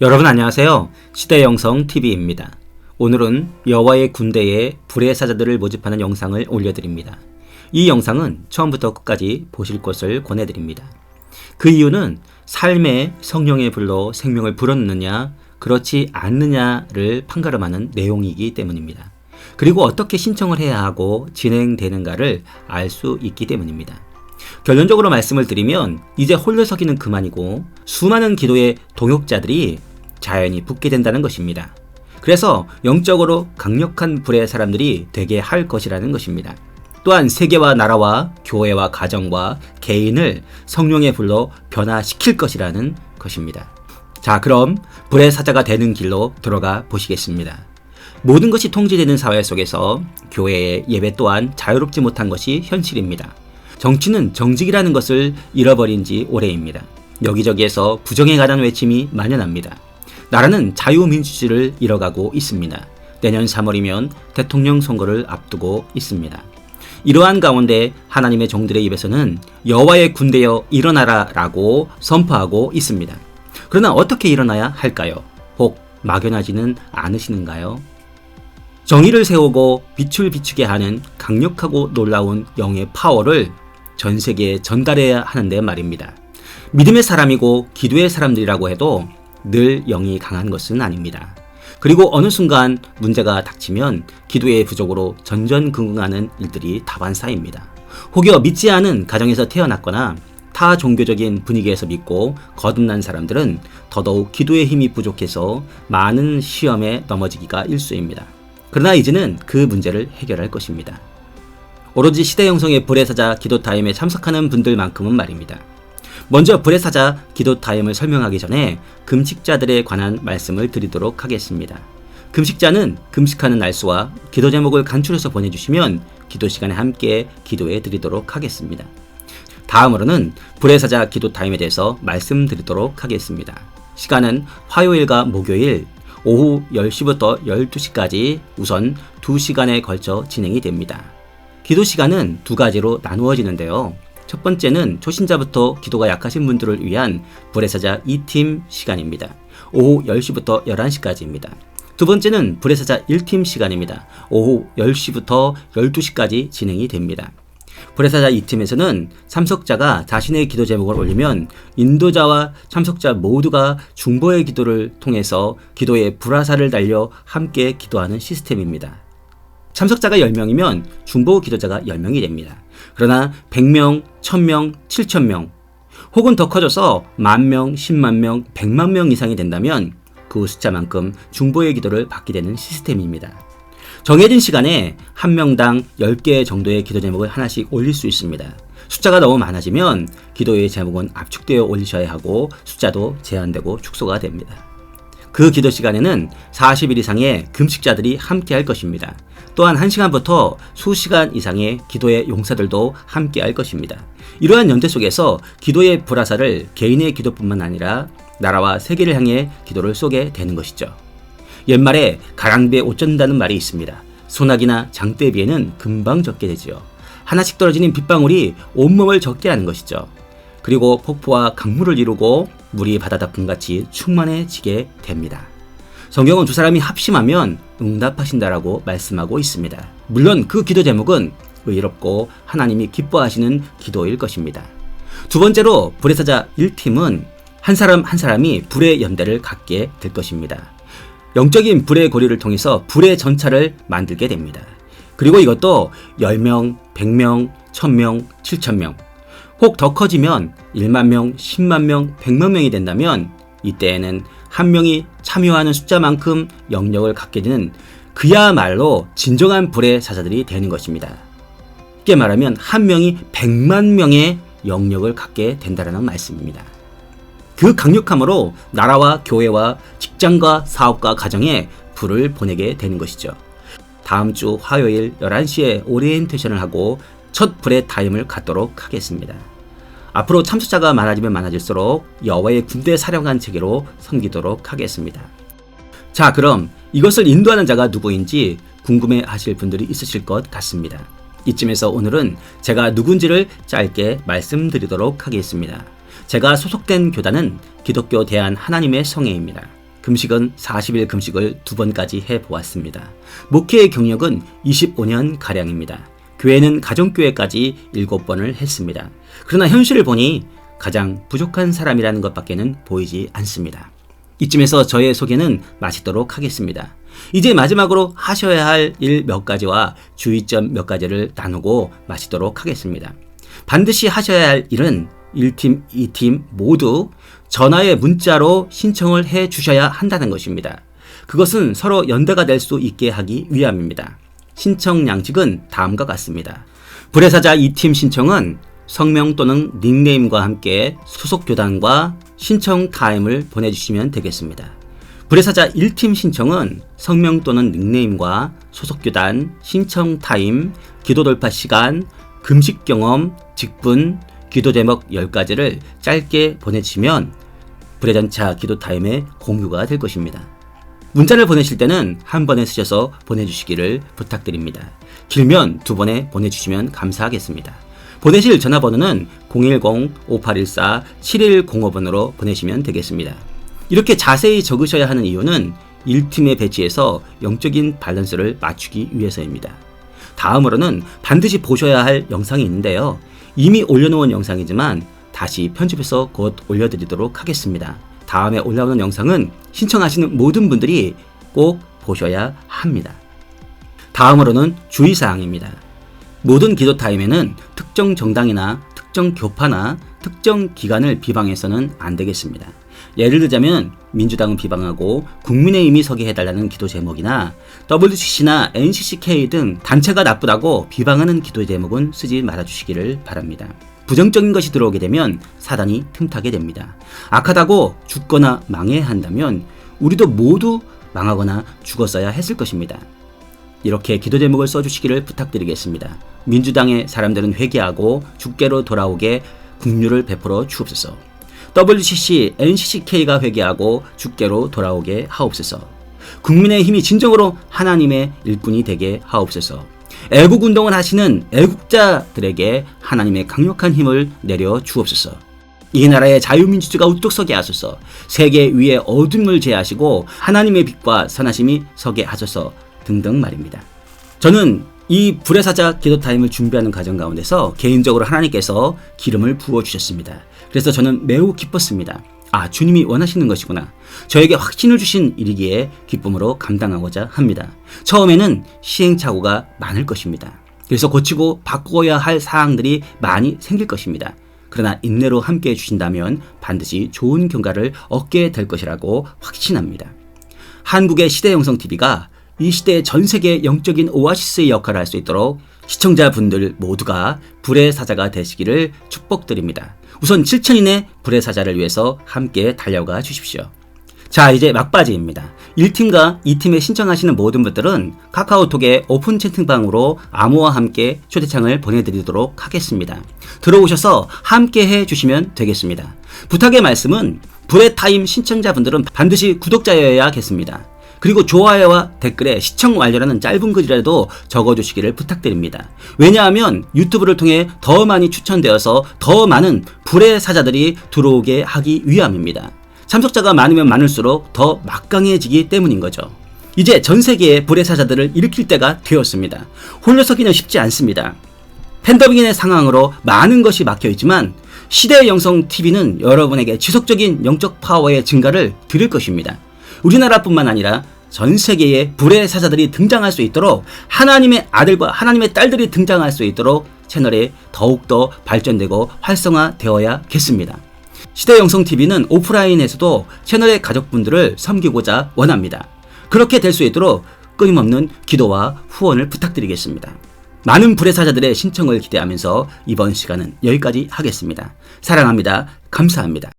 여러분 안녕하세요. 시대 영성 TV입니다. 오늘은 여호와의 군대에 불의 사자들을 모집하는 영상을 올려드립니다. 이 영상은 처음부터 끝까지 보실 것을 권해드립니다. 그 이유는 삶에 성령의 불로 생명을 불었느냐, 그렇지 않느냐를 판가름하는 내용이기 때문입니다. 그리고 어떻게 신청을 해야 하고 진행되는가를 알 수 있기 때문입니다. 결론적으로 말씀을 드리면 이제 홀려서기는 그만이고 수많은 기도의 동역자들이 자연히 붙게 된다는 것입니다. 그래서 영적으로 강력한 불의 사람들이 되게 할 것이라는 것입니다. 또한 세계와 나라와 교회와 가정과 개인을 성령의 불로 변화시킬 것이라는 것입니다. 자, 그럼 불의 사자가 되는 길로 들어가 보시겠습니다. 모든 것이 통제되는 사회 속에서 교회의 예배 또한 자유롭지 못한 것이 현실입니다. 정치는 정직이라는 것을 잃어버린 지 오래입니다. 여기저기에서 부정에 관한 외침이 만연합니다. 나라는 자유민주주의를 잃어가고 있습니다. 내년 3월이면 대통령 선거를 앞두고 있습니다. 이러한 가운데 하나님의 종들의 입에서는 여호와의 군대여 일어나라라고 선포하고 있습니다. 그러나 어떻게 일어나야 할까요? 혹 막연하지는 않으시는가요? 정의를 세우고 빛을 비추게 하는 강력하고 놀라운 영의 파워를 전 세계에 전달해야 하는데 말입니다. 믿음의 사람이고 기도의 사람들이라고 해도 늘 영이 강한 것은 아닙니다. 그리고 어느 순간 문제가 닥치면 기도의 부족으로 전전긍긍하는 일들이 다반사입니다. 혹여 믿지 않은 가정에서 태어났거나 타 종교적인 분위기에서 믿고 거듭난 사람들은 더더욱 기도의 힘이 부족해서 많은 시험에 넘어지기가 일수입니다. 그러나 이제는 그 문제를 해결할 것입니다. 오로지 시대 형성의 불의 사자 기도 타임에 참석하는 분들만큼은 말입니다. 먼저 불의 사자 기도 타임을 설명하기 전에 금식자들에 관한 말씀을 드리도록 하겠습니다. 금식자는 금식하는 날수와 기도 제목을 간추려서 보내주시면 기도 시간에 함께 기도해 드리도록 하겠습니다. 다음으로는 불의 사자 기도 타임에 대해서 말씀드리도록 하겠습니다. 시간은 화요일과 목요일 오후 10시부터 12시까지 우선 2시간에 걸쳐 진행이 됩니다. 기도 시간은 두 가지로 나누어지는데요. 첫 번째는 초신자부터 기도가 약하신 분들을 위한 불의 사자 2팀 시간입니다. 오후 10시부터 11시까지입니다. 두 번째는 불의 사자 1팀 시간입니다. 오후 10시부터 12시까지 진행이 됩니다. 불의 사자 2팀에서는 참석자가 자신의 기도 제목을 올리면 인도자와 참석자 모두가 중보의 기도를 통해서 기도의 불화살을 달려 함께 기도하는 시스템입니다. 참석자가 10명이면 중보 기도자가 10명이 됩니다. 그러나 100명, 1000명, 7000명 혹은 더 커져서 만명, 10만 명, 100만 명 이상이 된다면 그 숫자만큼 중보의 기도를 받게 되는 시스템입니다. 정해진 시간에 한 명당 10개 정도의 기도 제목을 하나씩 올릴 수 있습니다. 숫자가 너무 많아지면 기도의 제목은 압축되어 올리셔야 하고 숫자도 제한되고 축소가 됩니다. 그 기도 시간에는 40일 이상의 금식자들이 함께 할 것입니다. 또한 1시간부터 수시간 이상의 기도의 용사들도 함께 할 것입니다. 이러한 연대 속에서 기도의 불화사를 개인의 기도뿐만 아니라 나라와 세계를 향해 기도를 쏘게 되는 것이죠. 옛말에 가랑비에 옷 젖는다는 말이 있습니다. 소나기나 장대비에는 금방 젖게 되지요. 하나씩 떨어지는 빗방울이 온몸을 젖게 하는 것이죠. 그리고 폭포와 강물을 이루고 물이 바다다품같이 충만해지게 됩니다. 성경은 두 사람이 합심하면 응답하신다라고 말씀하고 있습니다. 물론 그 기도 제목은 의롭고 하나님이 기뻐하시는 기도일 것입니다. 두 번째로 불의 사자 1팀은 한 사람 한 사람이 불의 연대를 갖게 될 것입니다. 영적인 불의 고리를 통해서 불의 전차를 만들게 됩니다. 그리고 이것도 10명, 100명, 1000명, 7000명, 혹 더 커지면 1만 명, 10만 명, 100만 명이 된다면 이때에는 한 명이 참여하는 숫자만큼 영역을 갖게 되는 그야말로 진정한 불의 사자들이 되는 것입니다. 쉽게 말하면 한 명이 100만 명의 영역을 갖게 된다는 말씀입니다. 그 강력함으로 나라와 교회와 직장과 사업과 가정에 불을 보내게 되는 것이죠. 다음 주 화요일 11시에 오리엔테이션을 하고 첫 불의 타임을 갖도록 하겠습니다. 앞으로 참석자가 많아지면 많아질수록 여호와의 군대 사령관 체계로 섬기도록 하겠습니다. 자, 그럼 이것을 인도하는 자가 누구인지 궁금해 하실 분들이 있으실 것 같습니다. 이쯤에서 오늘은 제가 누군지를 짧게 말씀드리도록 하겠습니다. 제가 소속된 교단은 기독교 대한 하나님의 성회입니다. 금식은 40일 금식을 두 번까지 해 보았습니다. 목회의 경력은 25년 가량입니다. 교회는 가정교회까지 7번을 했습니다. 그러나 현실을 보니 가장 부족한 사람이라는 것밖에는 보이지 않습니다. 이쯤에서 저의 소개는 마치도록 하겠습니다. 이제 마지막으로 하셔야 할 일 몇 가지와 주의점 몇 가지를 나누고 마치도록 하겠습니다. 반드시 하셔야 할 일은 1팀, 2팀 모두 전화에 문자로 신청을 해 주셔야 한다는 것입니다. 그것은 서로 연대가 될 수 있게 하기 위함입니다. 신청 양식은 다음과 같습니다. 불의사자 2팀 신청은 성명 또는 닉네임과 함께 소속 교단과 신청 타임을 보내주시면 되겠습니다. 불의사자 1팀 신청은 성명 또는 닉네임과 소속 교단, 신청 타임, 기도 돌파 시간, 금식 경험, 직분, 기도 제목 10가지를 짧게 보내주시면 불의전차 기도 타임에 공유가 될 것입니다. 문자를 보내실 때는 한 번에 쓰셔서 보내주시기를 부탁드립니다. 길면 두 번에 보내주시면 감사하겠습니다. 보내실 전화번호는 010-5814-7105번으로 보내시면 되겠습니다. 이렇게 자세히 적으셔야 하는 이유는 1팀에 배치해서 영적인 밸런스를 맞추기 위해서입니다. 다음으로는 반드시 보셔야 할 영상이 있는데요. 이미 올려놓은 영상이지만 다시 편집해서 곧 올려드리도록 하겠습니다. 다음에 올라오는 영상은 신청하시는 모든 분들이 꼭 보셔야 합니다. 다음으로는 주의사항입니다. 모든 기도 타임에는 특정 정당이나 특정 교파나 특정 기관을 비방해서는 안 되겠습니다. 예를 들자면 민주당은 비방하고 국민의힘이 서게 해달라는 기도 제목이나 WCC나 NCCK 등 단체가 나쁘다고 비방하는 기도 제목은 쓰지 말아주시기를 바랍니다. 부정적인 것이 들어오게 되면 사단이 틈타게 됩니다. 악하다고 죽거나 망해야 한다면 우리도 모두 망하거나 죽었어야 했을 것입니다. 이렇게 기도 제목을 써주시기를 부탁드리겠습니다. 민주당의 사람들은 회개하고 죽게로 돌아오게 국류를 베풀어 주옵소서. WCC, NCCK가 회개하고 죽게로 돌아오게 하옵소서. 국민의 힘이 진정으로 하나님의 일꾼이 되게 하옵소서. 애국 운동을 하시는 애국자들에게 하나님의 강력한 힘을 내려 주옵소서. 이 나라의 자유민주주의가 우뚝 서게 하소서. 세계 위에 어둠을 제하시고 하나님의 빛과 선하심이 서게 하소서 등등 말입니다. 저는 이 불의 사자 기도 타임을 준비하는 과정 가운데서 개인적으로 하나님께서 기름을 부어 주셨습니다. 그래서 저는 매우 기뻤습니다. 아, 주님이 원하시는 것이구나. 저에게 확신을 주신 일이기에 기쁨으로 감당하고자 합니다. 처음에는 시행착오가 많을 것입니다. 그래서 고치고 바꿔야 할 사항들이 많이 생길 것입니다. 그러나 인내로 함께 해주신다면 반드시 좋은 경과를 얻게 될 것이라고 확신합니다. 한국의 시대영성TV가 이 시대의 전 세계 영적인 오아시스의 역할을 할 수 있도록 시청자분들 모두가 불의 사자가 되시기를 축복드립니다. 우선 7천인의 불의 사자를 위해서 함께 달려가 주십시오. 자, 이제 막바지입니다. 1팀과 2팀에 신청하시는 모든 분들은 카카오톡의 오픈 채팅방으로 암호와 함께 초대창을 보내드리도록 하겠습니다. 들어오셔서 함께 해 주시면 되겠습니다. 부탁의 말씀은 불의 타임 신청자분들은 반드시 구독자여야겠습니다. 그리고 좋아요와 댓글에 시청 완료라는 짧은 글이라도 적어주시기를 부탁드립니다. 왜냐하면 유튜브를 통해 더 많이 추천되어서 더 많은 불의 사자들이 들어오게 하기 위함입니다. 참석자가 많으면 많을수록 더 막강해지기 때문인 거죠. 이제 전 세계의 불의 사자들을 일으킬 때가 되었습니다. 홀려 서기는 쉽지 않습니다. 팬더믹인의 상황으로 많은 것이 막혀 있지만 시대의 영성 TV는 여러분에게 지속적인 영적 파워의 증가를 드릴 것입니다. 우리나라뿐만 아니라 전 세계의 불의 사자들이 등장할 수 있도록 하나님의 아들과 하나님의 딸들이 등장할 수 있도록 채널이 더욱더 발전되고 활성화되어야겠습니다. 시대 영성TV는 오프라인에서도 채널의 가족분들을 섬기고자 원합니다. 그렇게 될 수 있도록 끊임없는 기도와 후원을 부탁드리겠습니다. 많은 불의 사자들의 신청을 기대하면서 이번 시간은 여기까지 하겠습니다. 사랑합니다. 감사합니다.